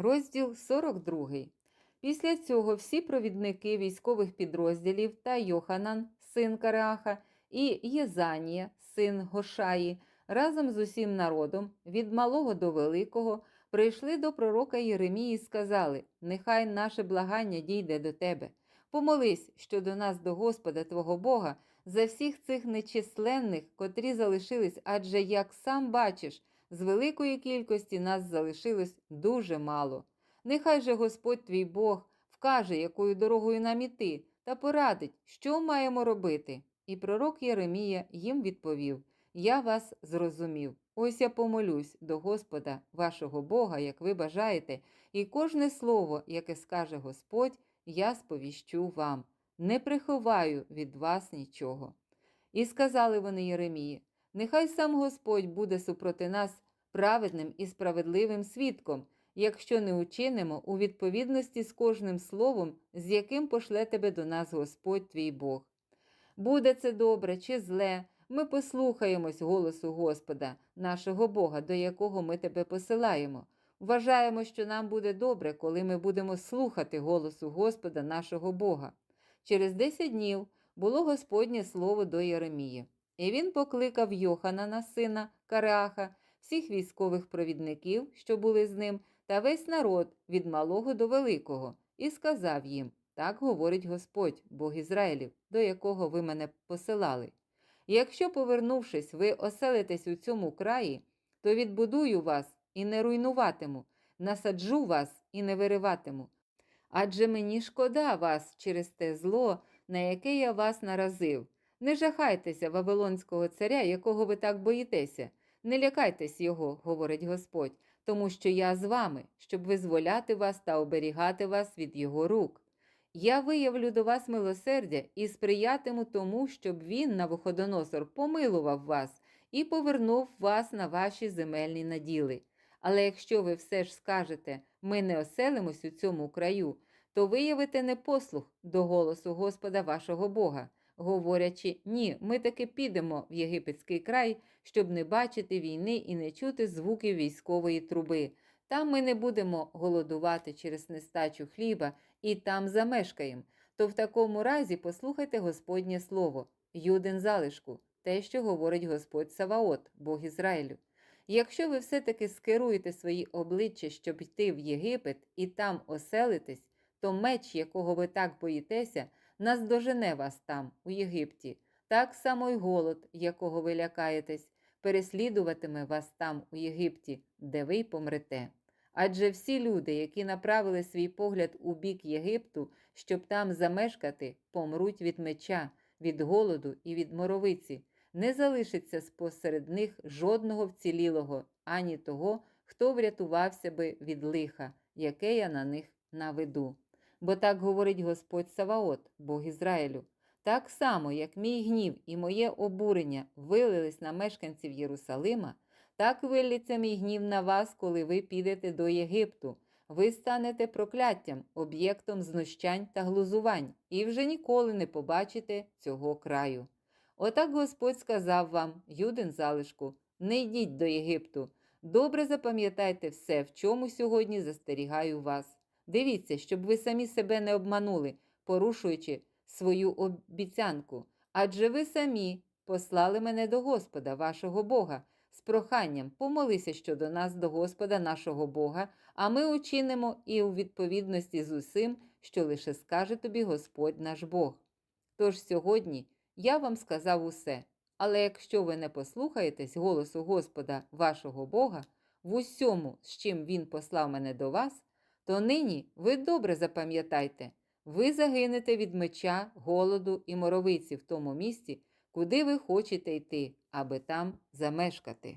Розділ 42. Після цього всі провідники військових підрозділів та Йоханан, син Кареаха, і Єзанія, син Гошаї, разом з усім народом, від малого до великого, прийшли до пророка Єремії і сказали: Нехай наше благання дійде до тебе. Помолись щодо нас до Господа Твого Бога за всіх цих нечисленних, котрі залишились, адже як сам бачиш, з великої кількості нас залишилось дуже мало. Нехай же Господь твій Бог вкаже, якою дорогою нам іти, та порадить, що маємо робити. І пророк Єремія їм відповів: Я вас зрозумів. Ось я помолюсь до Господа, вашого Бога, як ви бажаєте, і кожне слово, яке скаже Господь, я сповіщу вам. Не приховаю від вас нічого. І сказали вони Єремії: Нехай сам Господь буде супроти нас праведним і справедливим свідком, якщо не учинимо у відповідності з кожним словом, з яким пошле тебе до нас Господь твій Бог. Буде це добре чи зле, ми послухаємось голосу Господа, нашого Бога, до якого ми тебе посилаємо. Вважаємо, що нам буде добре, коли ми будемо слухати голосу Господа, нашого Бога. Через десять днів було Господнє слово до Єремії, і він покликав Йоханана, сина Кареаха, всіх військових провідників, що були з ним, та весь народ від малого до великого, і сказав їм: Так говорить Господь, Бог Ізраїлів, до якого ви мене посилали. Якщо, повернувшись, ви оселитесь у цьому краї, то відбудую вас і не руйнуватиму, насаджу вас і не вириватиму. Адже мені шкода вас через те зло, на яке я вас наразив. Не жахайтеся Вавилонського царя, якого ви так боїтеся. Не лякайтесь його, говорить Господь, тому що я з вами, щоб визволяти вас та оберігати вас від його рук. Я виявлю до вас милосердя і сприятиму тому, щоб він, Навуходоносор, помилував вас і повернув вас на ваші земельні наділи. Але якщо ви все ж скажете, ми не оселимось у цьому краю, то виявите непослух до голосу Господа вашого Бога, говорячи, ні, ми таки підемо в єгипетський край, щоб не бачити війни і не чути звуків військової труби. Там ми не будемо голодувати через нестачу хліба і там замешкаємо. То в такому разі послухайте Господнє слово, Юдин залишку, те, що говорить Господь Саваот, Бог Ізраїлю. Якщо ви все-таки скеруєте свої обличчя, щоб йти в Єгипет і там оселитесь, то меч, якого ви так боїтеся, наздожене вас там, у Єгипті, так само й голод, якого ви лякаєтесь, переслідуватиме вас там, у Єгипті, де ви помрете. Адже всі люди, які направили свій погляд у бік Єгипту, щоб там замешкати, помруть від меча, від голоду і від моровиці. Не залишиться спосеред них жодного вцілілого, ані того, хто врятувався би від лиха, яке я на них наведу. Бо так говорить Господь Саваот, Бог Ізраїлю. Так само, як мій гнів і моє обурення вилились на мешканців Єрусалима, так вилється мій гнів на вас, коли ви підете до Єгипту. Ви станете прокляттям, об'єктом знущань та глузувань, і вже ніколи не побачите цього краю. Отак Господь сказав вам, Юдин залишку, не йдіть до Єгипту. Добре запам'ятайте все, в чому сьогодні застерігаю вас. Дивіться, щоб ви самі себе не обманули, порушуючи свою обіцянку. Адже ви самі послали мене до Господа, вашого Бога, з проханням помолися щодо нас до Господа нашого Бога, а ми учинимо і у відповідності з усім, що лише скаже тобі Господь наш Бог. Тож сьогодні я вам сказав усе. Але якщо ви не послухаєтесь голосу Господа вашого Бога в усьому, з чим Він послав мене до вас, то нині ви добре запам'ятайте, ви загинете від меча, голоду і моровиці в тому місці, куди ви хочете йти, аби там замешкати.